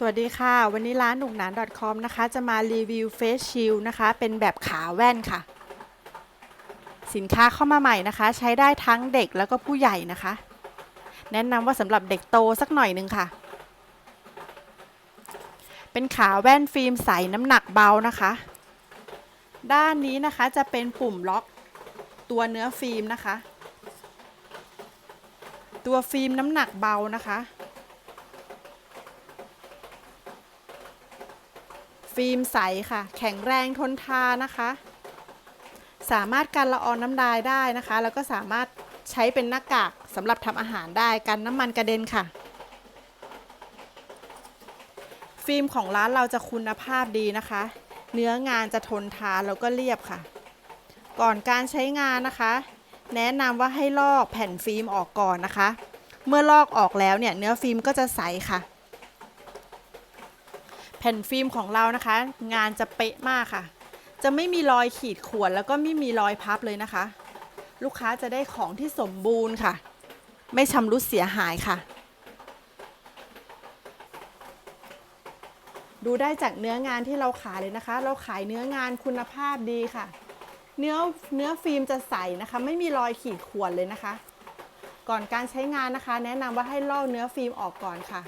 สวัสดีค่ะ วันนี้ร้านหนุกหนาน .com นะคะ จะมารีวิวเฟสชิลนะคะ เป็นแบบขาแว่นค่ะ สินค้าเข้ามาใหม่นะคะ ใช้ได้ทั้งเด็กแล้วก็ผู้ใหญ่นะคะ แนะนำว่าสำหรับเด็กโตสักหน่อยหนึ่งค่ะ เป็นขาแว่นฟิล์มใสน้ำหนักเบานะคะ ด้านนี้นะคะจะเป็นปุ่มล็อกตัวเนื้อฟิล์มนะคะ ตัวฟิล์มน้ำหนักเบานะคะ ฟิล์มใสค่ะ แข็งแรงทนทานนะคะ สามารถกันละอองน้ำลายได้นะคะ แล้วก็สามารถใช้เป็นหน้ากากสำหรับทำอาหารได้กันน้ำมันกระเด็นค่ะ ฟิล์มของร้านเราจะคุณภาพดีนะคะ เนื้องานจะทนทานแล้วก็เรียบค่ะ ก่อนการใช้งานนะคะ แนะนำว่าให้ลอกแผ่นฟิล์มออกก่อนนะคะ เมื่อลอกออกแล้วเนี่ยเนื้อฟิล์มก็จะใสค่ะ แผ่นฟิล์มของเรานะคะ งานจะเป๊ะมากค่ะ จะไม่มีรอยขีดข่วนแล้วก็ไม่มีรอยพับเลยนะคะ ลูกค้าจะได้ของที่สมบูรณ์ค่ะ ไม่ชำรุดเสียหายค่ะ ดูได้จากเนื้องานที่เราขายเลยนะคะ เราขายเนื้องานคุณภาพดีค่ะ เนื้อเนื้อฟิล์มจะใสนะคะ ไม่มีรอยขีดข่วนเลยนะคะ ก่อนการใช้งานนะคะ แนะนำว่าให้ลอกเนื้อฟิล์มออกก่อนค่ะ